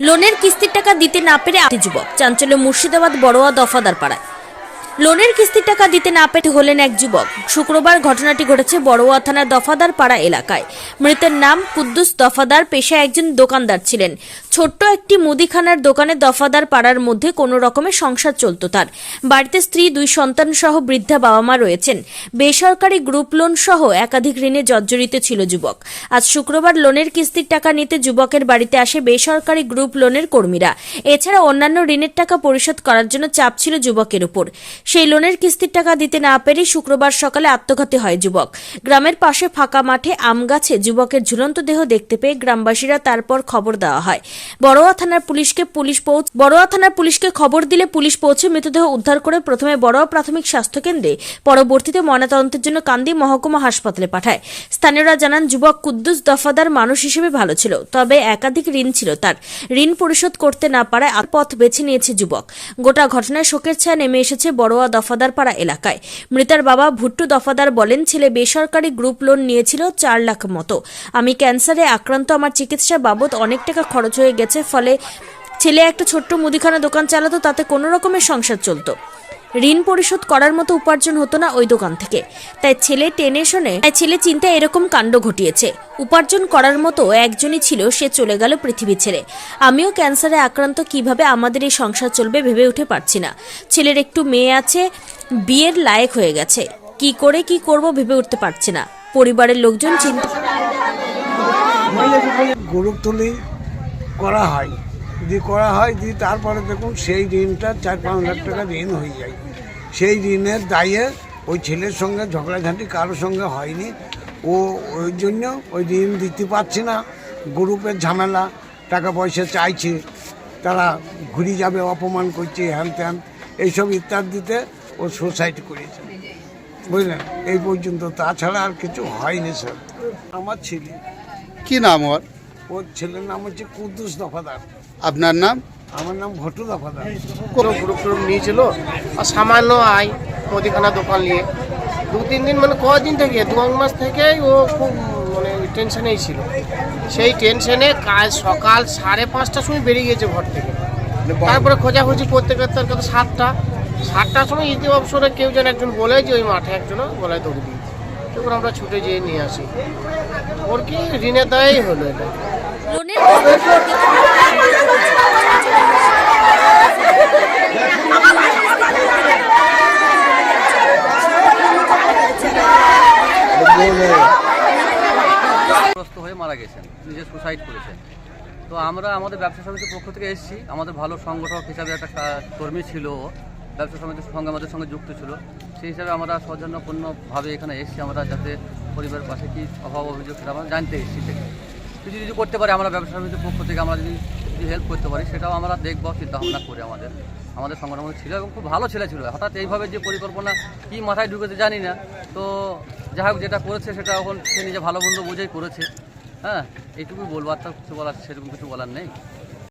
লোনের কিস্তির টাকা দিতে না পেরে আটটি যুবক, চাঞ্চল্য মুর্শিদাবাদ বড়োয়া দফাদার পাড়ায়। লোনের কিস্তির টাকা দিতে না পেরে হলেন এক যুবক। শুক্রবার ঘটনাটি ঘটেছে বড়োয়া থানার দফাদার পাড়া এলাকায়। মৃতের নাম কুদ্দুস দফাদার, পেশায় একজন দোকানদার ছিলেন। ছোট্ট একটি মুদিখানার দোকানে দফাদার পাড়ার মধ্যে কোনো রকমের সংসার চলত তার। বাড়িতে স্ত্রী, দুই সন্তান সহ বৃদ্ধা বাবা মা রয়েছেন। বেসরকারি গ্রুপ লোন সহ একাধিক ঋণে জর্জরিত ছিল যুবক। আজ শুক্রবার লোনের কিস্তির টাকা নিতে যুবকের বাড়িতে আসে বেসরকারি গ্রুপ লোনের কর্মীরা। এছাড়া অন্যান্য ঋণের টাকা পরিশোধ করার জন্য চাপ ছিল যুবকের উপর। সেই লোনের কিস্তির টাকা দিতে না পেরে শুক্রবার সকালে আত্মঘাতী হয় যুবক। গ্রামের পাশে ফাঁকা মাঠে আম গাছে যুবকের ঝুলন্ত দেহ দেখতে পেয়ে গ্রামবাসীরা তারপর খবর দেওয়া হয়। বড়োয়া থানার পুলিশকে পুলিশ পৌঁছ বড়োয়া থানার পুলিশকে খবর দিলে পুলিশ পৌঁছে মৃতদেহ উদ্ধার করে প্রথমে বড়োয়া প্রাথমিক স্বাস্থ্য কেন্দ্রে, পরবর্তীতে ময়নাতদন্তের জন্য কান্দি মহকুমা হাসপাতালে পাঠায়। স্থানীয়রা জানান, যুবক কুদ্দুস দফাদার মানুষ হিসেবে ভালো ছিল, তবে একাধিক ঋণ ছিল তার। ঋণ পরিশোধ করতে না পারায় পথ বেছে নিয়েছে যুবক। গোটা ঘটনায় শোকের ছায়া নেমে এসেছে বড়োয়া দফাদার পাড়া এলাকায়। মৃতার বাবা ভুট্টু দফাদার বলেন, ছেলে বেসরকারি গ্রুপ লোন নিয়েছিল চার লাখ মতো। আমি ক্যান্সারে আক্রান্ত, আমার চিকিৎসা বাবদ অনেক টাকা খরচ হয়ে গেছে, ফলে ছেলে একটা ছোট্ট মুদিখানা দোকান চালাতো, তাতে কোনো রকমের সংসার চলতো। ঋণ পরিশোধ করার মতো উপার্জন হতো না ওই দোকান থেকে। তাই ছেলে টেনে শোনে, তাই ছেলে চিন্তায় এরকম কাণ্ড ঘটিয়েছে। উপার্জন করার মতো একজনই ছিল, সে চলে গেল পৃথিবী ছেড়ে। আমিও ক্যান্সারে আক্রান্ত, কীভাবে আমাদের এই সংসার চলবে ভেবে উঠে পারছি না। ছেলের একটু মেয়ে আছে, বিয়ের লায়ক হয়ে গেছে। কি করে, কি করব ভেবে উঠতে পারছি না। পরিবারের লোকজন চিন্তা গরু তুলি করা হয়। যদি করা হয় দিয়ে তারপরে দেখুন সেই ঋণটা চার পাঁচ লাখ টাকা ঋণ হয়ে যায়। সেই ঋণের দায়ে ওই ছেলের সঙ্গে ঝগড়াঝাঁটি কারোর সঙ্গে হয়নি। ও ওই জন্য ওই ঋণ দিতে পারছে না। গ্রুপের ঝামেলা টাকা পয়সা চাইছে তারা ঘুরে যাবে অপমান করছে হ্যান ত্যান এইসব ইত্যাদিতে ও সুসাইড করেছে। বুঝলেন? এই পর্যন্ত। তাছাড়া আর কিছু হয়নি স্যার আমার ছেলে। কি নাম ওর? ওর ছেলের নাম হচ্ছে কুদ্দুস দফাদার। আপনার নাম? আমার নাম ঘটু দফাদার। কোনো গ্রুপ টুরুপ নিয়েছিল? আর সামান্য আয় মুদিখানা দোকান নিয়ে। দু তিন দিন মানে কদিন থেকে দু এক মাস থেকেই ও খুব মানে টেনশনেই ছিল। সেই টেনশনে কাজ সকাল সাড়ে পাঁচটার সময় বেরিয়ে গেছে ঘর থেকে। তারপরে খোঁজাখুঁজি করতে করতে তার কথা সাতটা। সাতটার সময় ইতি অবসরে কেউ যেন একজন বলে যে ওই মাঠে একজন গলায় দৌড়ে দিয়েছে। তখন আমরা ছুটে যেয়ে নিয়ে আসি। ওর কি ঋণের দায়ই হলো এটা? হয়ে মারা গেছেন নিজে সুসাইড করেছেন। তো আমরা আমাদের ব্যবসা সমিতির পক্ষ থেকে এসেছি। আমাদের ভালো সংগঠক হিসাবে একটা কর্মী ছিল ব্যবসা সমিতির সঙ্গে আমাদের সঙ্গে যুক্ত ছিল। সেই হিসাবে আমরা সৌজন্যপূর্ণভাবে এখানে এসেছি। আমরা যাতে পরিবারের পাশে কি অভাব অভিযোগ সেটা আমরা জানতে এসেছি থেকে। কিছু যদি করতে পারি আমরা ব্যবসা সমিতির পক্ষ থেকে আমরা যদি যদি হেল্প করতে পারি, সেটাও আমরা দেখব চিন্তা ভাবনা করে আমাদের। আমাদের সংগঠন ছিল এবং খুব ভালো ছেলে ছিল। হঠাৎ এইভাবে যে পরিকল্পনা কি মাথায় ঢুকেছে জানি না। তো যাই হোক, যেটা করেছে সেটা এখন সে নিজে ভালো মন্দ বুঝেই করেছে। হ্যাঁ এইটুকুই বলব। আর তো কিছু বলার, সেরকম কিছু বলার নেই।